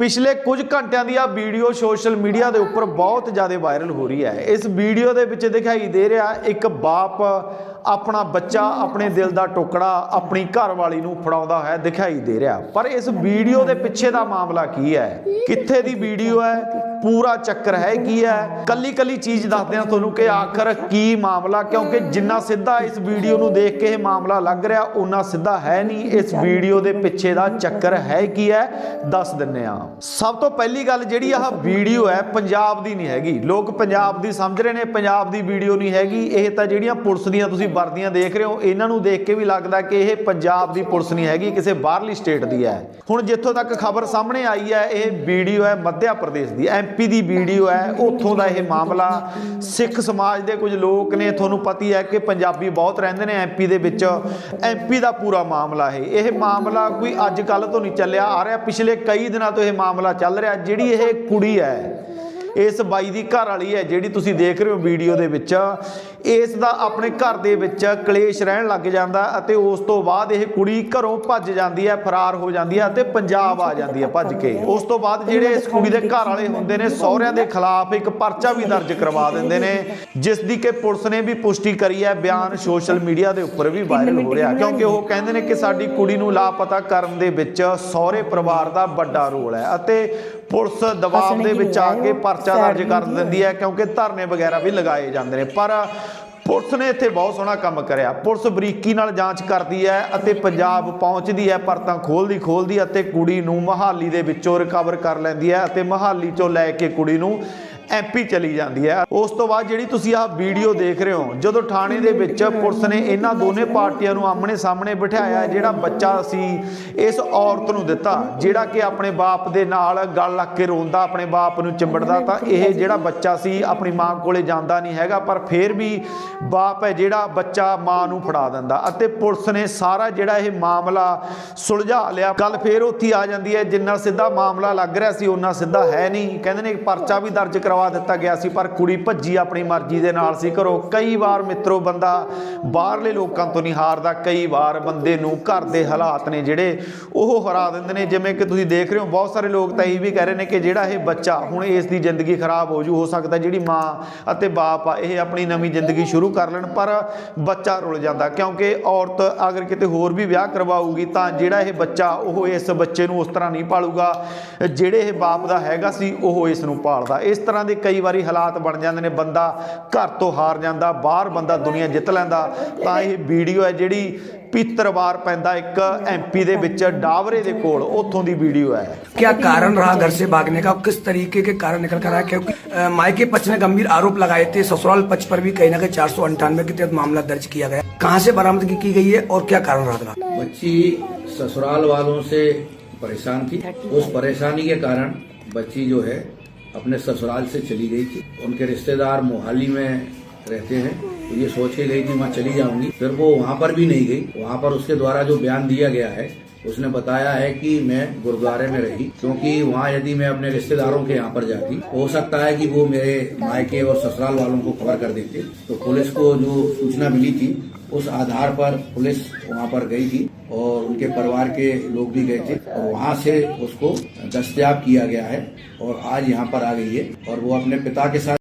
ਪਿਛਲੇ ਕੁਝ ਘੰਟਿਆਂ ਦੀ ਆ ਵੀਡੀਓ ਸੋਸ਼ਲ ਮੀਡੀਆ ਦੇ ਉੱਪਰ ਬਹੁਤ ਜ਼ਿਆਦਾ ਵਾਇਰਲ ਹੋ ਰਹੀ ਹੈ। ਇਸ ਵੀਡੀਓ ਦੇ ਵਿੱਚ ਦਿਖਾਈ ਦੇ ਰਿਹਾ ਇੱਕ ਬਾਪ ਆਪਣਾ ਬੱਚਾ ਆਪਣੇ ਦਿਲ ਦਾ ਟੁਕੜਾ ਆਪਣੀ ਘਰਵਾਲੀ ਨੂੰ ਫੜਾਉਂਦਾ ਹੈ ਦਿਖਾਈ ਦੇ ਰਿਹਾ। ਪਰ ਇਸ ਵੀਡੀਓ ਦੇ ਪਿੱਛੇ ਦਾ ਮਾਮਲਾ ਕੀ ਹੈ? ਕਿੱਥੇ ਦੀ ਵੀਡੀਓ ਹੈ? ਪੂਰਾ ਚੱਕਰ ਹੈ ਕੀ ਹੈ? ਕੱਲੀ ਕੱਲੀ ਚੀਜ਼ ਦੱਸਦੇ ਹਾਂ ਤੁਹਾਨੂੰ ਕਿ ਆਖਰ ਕੀ ਮਾਮਲਾ? ਕਿਉਂਕਿ ਜਿੰਨਾ ਸਿੱਧਾ ਇਸ ਵੀਡੀਓ ਨੂੰ ਦੇਖ ਕੇ ਇਹ ਮਾਮਲਾ ਲੱਗ ਰਿਹਾ ਉਹਨਾਂ ਸਿੱਧਾ ਹੈ ਨਹੀਂ। ਇਸ ਵੀਡੀਓ ਦੇ ਪਿੱਛੇ ਦਾ ਚੱਕਰ ਹੈ ਕੀ ਹੈ? ਦੱਸ ਦਿੰਨੇ ਆ ਸਭ ਤੋਂ ਪਹਿਲੀ ਗੱਲ ਜਿਹੜੀ ਆਹ ਵੀਡੀਓ ਹੈ ਪੰਜਾਬ ਦੀ ਨਹੀਂ ਹੈਗੀ। ਲੋਕ ਪੰਜਾਬ ਦੀ ਸਮਝ ਰਹੇ ਨੇ ਪੰਜਾਬ ਦੀ ਵੀਡੀਓ ਨਹੀਂ ਹੈਗੀ। ਇਹ ਤਾਂ ਜਿਹੜੀਆਂ ਪੁਲਿਸ ਦੀਆਂ ਤੁਸੀਂ ਵਰਦੀਆਂ ਦੇਖ ਰਹੇ ਹੋ ਇਹਨਾਂ ਨੂੰ ਦੇਖ ਕੇ ਵੀ ਲੱਗਦਾ ਕਿ ਇਹ ਪੰਜਾਬ ਦੀ ਪੁਲਿਸ ਨਹੀਂ ਹੈਗੀ ਕਿਸੇ ਬਾਹਰਲੀ ਸਟੇਟ ਦੀ ਹੈ। ਹੁਣ ਜਿੱਥੋਂ ਤੱਕ ਖਬਰ ਸਾਹਮਣੇ ਆਈ ਹੈ ਇਹ ਵੀਡੀਓ ਹੈ ਮੱਧ ਪ੍ਰਦੇਸ਼ ਦੀ ਐਮਪੀ ਦੀ ਵੀਡੀਓ ਹੈ, ਉੱਥੋਂ ਦਾ ਇਹ ਮਾਮਲਾ। ਸਿੱਖ ਸਮਾਜ ਦੇ ਕੁਝ ਲੋਕ ਨੇ, ਤੁਹਾਨੂੰ ਪਤੀ ਹੈ ਕਿ ਪੰਜਾਬੀ ਬਹੁਤ ਰਹਿੰਦੇ ਨੇ ਐਮਪੀ ਦੇ ਵਿੱਚ। ਐਮਪੀ ਦਾ ਪੂਰਾ ਮਾਮਲਾ ਹੈ ਇਹ ਮਾਮਲਾ ਕੋਈ ਅੱਜ ਕੱਲ ਤੋਂ ਨਹੀਂ ਚੱਲਿਆ, ਆ ਰਿਹਾ ਪਿਛਲੇ ਕਈ ਦਿਨਾਂ ਤੋਂ ਇਹ ਮਾਮਲਾ ਚੱਲ ਰਿਹਾ, ਜਿਹੜੀ ਇਹ ਕੁੜੀ ਹੈ ਇਸ ਬਾਈ ਦੀ ਘਰ ਵਾਲੀ ਹੈ ਜਿਹੜੀ ਤੁਸੀਂ ਦੇਖ ਰਹੇ ਹੋ ਵੀਡੀਓ ਦੇ ਵਿੱਚ। ਇਸ ਦਾ ਆਪਣੇ ਘਰ ਦੇ ਵਿੱਚ ਕਲੇਸ਼ ਰਹਿਣ ਲੱਗ ਜਾਂਦਾ ਅਤੇ ਉਸ ਤੋਂ ਬਾਅਦ ਇਹ ਕੁੜੀ ਘਰੋਂ ਭੱਜ ਜਾਂਦੀ ਹੈ, ਫਰਾਰ ਹੋ ਜਾਂਦੀ ਹੈ ਅਤੇ ਪੰਜਾਬ ਆ ਜਾਂਦੀ ਹੈ ਭੱਜ ਕੇ। ਉਸ ਤੋਂ ਬਾਅਦ ਜਿਹੜੇ ਇਸ ਕੁੜੀ ਦੇ ਘਰ ਵਾਲੇ ਹੁੰਦੇ ਨੇ, ਸਹੁਰਿਆਂ ਦੇ ਖਿਲਾਫ ਇੱਕ ਪਰਚਾ ਵੀ ਦਰਜ ਕਰਵਾ ਦਿੰਦੇ ਨੇ, ਜਿਸ ਦੀ ਕਿ ਪੁਲਿਸ ਨੇ ਵੀ ਪੁਸ਼ਟੀ ਕਰੀ ਹੈ। ਬਿਆਨ ਸੋਸ਼ਲ ਮੀਡੀਆ ਦੇ ਉੱਪਰ ਵੀ ਵਾਇਰਲ ਹੋ ਰਿਹਾ ਕਿਉਂਕਿ ਉਹ ਕਹਿੰਦੇ ਨੇ ਕਿ ਸਾਡੀ ਕੁੜੀ ਨੂੰ ਲਾਪਤਾ ਕਰਨ ਦੇ ਵਿੱਚ ਸਹੁਰੇ ਪਰਿਵਾਰ ਦਾ ਵੱਡਾ ਰੋਲ ਹੈ ਅਤੇ ਪੁਲਿਸ ਦਬਾਅ ਦੇ ਵਿੱਚ ਆ ਕੇ ਪਰਚਾ ਦਰਜ ਕਰ ਦਿੰਦੀ ਹੈ ਕਿਉਂਕਿ ਧਰਨੇ ਵਗੈਰਾ ਵੀ ਲਗਾਏ ਜਾਂਦੇ ਨੇ। ਪਰ ਪੁਲਿਸ ਨੇ ਇੱਥੇ ਬਹੁਤ ਸੋਹਣਾ ਕੰਮ ਕਰਿਆ। ਪੁਲਿਸ ਬਰੀਕੀ ਨਾਲ ਜਾਂਚ ਕਰਦੀ ਹੈ ਅਤੇ ਪੰਜਾਬ ਪਹੁੰਚਦੀ ਹੈ ਪਰਤਾਂ ਖੋਲਦੀ ਖੋਲਦੀ ਅਤੇ ਕੁੜੀ ਨੂੰ ਮਹਾਲੀ ਦੇ ਵਿੱਚੋਂ ਰਿਕਵਰ ਕਰ ਲੈਂਦੀ ਹੈ ਅਤੇ ਮਹਾਲੀ ਚੋਂ ਲੈ ਕੇ ਕੁੜੀ ਨੂੰ ਐਮਪੀ ਚਲੀ ਜਾਂਦੀ ਹੈ। ਉਸ ਤੋਂ ਬਾਅਦ ਜਿਹੜੀ ਤੁਸੀਂ ਆਹ ਵੀਡੀਓ ਦੇਖ ਰਹੇ ਹੋ, ਜਦੋਂ ਥਾਣੇ ਦੇ ਵਿੱਚ ਪੁਲਿਸ ਨੇ ਇਹਨਾਂ ਦੋਨੇ ਪਾਰਟੀਆਂ ਨੂੰ ਆਮਣੇ ਸਾਹਮਣੇ ਬਿਠਾਇਆ, ਜਿਹੜਾ ਬੱਚਾ ਸੀ, ਇਸ ਔਰਤ ਨੂੰ ਦਿੱਤਾ, ਜਿਹੜਾ ਕਿ ਆਪਣੇ ਬਾਪ ਦੇ ਨਾਲ ਗੱਲ ਲੱਗ ਕੇ ਰੋਂਦਾ, ਆਪਣੇ ਬਾਪ ਨੂੰ ਚਿੰਬੜਦਾ, ਤਾਂ ਇਹ ਜਿਹੜਾ ਬੱਚਾ ਸੀ, ਆਪਣੀ ਮਾਂ ਕੋਲੇ ਜਾਂਦਾ ਨਹੀਂ ਹੈਗਾ, ਪਰ ਫਿਰ ਵੀ ਬਾਪ ਹੈ ਜਿਹੜਾ ਬੱਚਾ ਮਾਂ ਨੂੰ ਫੜਾ ਦਿੰਦਾ। ਅਤੇ ਪੁਲਿਸ ਨੇ ਸਾਰਾ ਜਿਹੜਾ ਇਹ ਮਾਮਲਾ ਸੁਲਝਾ ਲਿਆ। ਗੱਲ ਫਿਰ ਉੱਥੇ ਆ ਜਾਂਦੀ ਹੈ, ਜਿੰਨਾ ਸਿੱਧਾ ਮਾਮਲਾ ਲੱਗ ਰਿਹਾ ਸੀ ਉਹਨਾਂ ਸਿੱਧਾ ਹੈ ਨਹੀਂ। ਕਹਿੰਦੇ ਨੇ ਪਰਚਾ ਵੀ ਦਰਜ ਕਰਵਾ ਦਿੱਤਾ ਗਿਆ ਸੀ, ਪਰ ਕੁੜੀ ਭੱਜੀ ਆਪਣੀ ਮਰਜ਼ੀ ਦੇ ਨਾਲ ਸੀ। ਘਰੋਂ ਕਈ ਵਾਰ ਮਿੱਤਰੋ, ਬੰਦਾ ਬਾਹਰਲੇ ਲੋਕਾਂ ਤੋਂ ਨਹੀਂ ਹਾਰਦਾ, ਕਈ ਵਾਰ ਬੰਦੇ ਨੂੰ ਘਰ ਦੇ ਹਾਲਾਤ ਨੇ ਜਿਹੜੇ ਉਹ ਹਰਾ ਦਿੰਦੇ ਨੇ। ਜਿਵੇਂ ਕਿ ਤੁਸੀਂ ਦੇਖ ਰਹੇ ਹੋ, ਬਹੁਤ ਸਾਰੇ ਲੋਕ ਤਾਂ ਇਹ ਵੀ ਕਹਿ ਰਹੇ ਨੇ ਕਿ ਜਿਹੜਾ ਇਹ ਬੱਚਾ ਹੁਣ ਇਸ ਦੀ ਜ਼ਿੰਦਗੀ ਖਰਾਬ ਹੋ ਜੂ, ਹੋ ਸਕਦਾ ਜਿਹੜੀ ਮਾਂ ਅਤੇ ਬਾਪ ਆ, ਇਹ ਆਪਣੀ ਨਵੀਂ ਜ਼ਿੰਦਗੀ ਸ਼ੁਰੂ ਕਰ ਲੈਣ, ਪਰ ਬੱਚਾ ਰੁਲ ਜਾਂਦਾ। ਕਿਉਂਕਿ ਔਰਤ ਅਗਰ ਕਿਤੇ ਹੋਰ ਵੀ ਵਿਆਹ ਕਰਵਾਊਗੀ, ਤਾਂ ਜਿਹੜਾ ਇਹ ਬੱਚਾ ਉਹ ਇਸ ਬੱਚੇ ਨੂੰ ਉਸ ਤਰ੍ਹਾਂ ਨਹੀਂ ਪਾਲੂਗਾ, ਜਿਹੜੇ ਇਹ ਬਾਪ ਦਾ ਹੈਗਾ ਸੀ, ਉਹ ਇਸ ਨੂੰ ਪਾਲਦਾ। ਇਸ ਤਰ੍ਹਾਂ ਦੇ ਕਈ ਵਾਰੀ ਹਾਲਾਤ ਬਣ ਜਾਂਦੇ ਨੇ ਬੰਦਾ ਘਰ ਤੋਂ ਹਾਰ ਜਾਂਦਾ ਬਾਹਰ ਬੰਦਾ ਦੁਨੀਆ ਜਿੱਤ ਲੈਂਦਾ ਤਾਂ ਇਹ ਵੀਡੀਓ ਹੈ ਜਿਹੜੀ ਪਿੱਤਰਵਾਰ ਪੈਂਦਾ ਇੱਕ ਐਮਪੀ ਦੇ ਵਿੱਚ ਡਾਵਰੇ ਦੇ ਕੋਲ ਉੱਥੋਂ ਦੀ ਵੀਡੀਓ ਹੈ क्या कारण रहा घर से भागने का और किस तरीके के कारण निकल कर आया क्योंकि अ, मायके पक्ष ने गंभीर आरोप लगाए थे ससुराल पक्ष पर भी कहीं ना कहीं चार सौ अंठानवे के तहत मामला दर्ज किया गया कहाँ से बरामदगी की गई है और क्या कारण रहा था बच्ची ससुराल वालों से परेशान थी उस परेशानी के कारण बच्ची जो है अपने ससुराल से चली गई थी। उनके रिश्तेदार मोहाली में रहते हैं। तो ये सोच के गई थी मैं चली जाऊँगी। फिर वो वहाँ पर भी नहीं गई। वहाँ पर उसके द्वारा जो बयान दिया गया है, उसने बताया है कि मैं गुरुद्वारे में रही। क्योंकि वहाँ यदि मैं अपने रिश्तेदारों के यहाँ पर जाती, हो सकता है कि वो मेरे मायके और ससुराल वालों को खबर कर देते। तो पुलिस को जो सूचना मिली थी, उस आधार पर पुलिस वहाँ पर गई थी। और उनके परिवार के लोग भी गए थे और वहाँ से उसको दस्तयाब किया गया है और आज यहाँ पर आ गई है और वो अपने पिता के साथ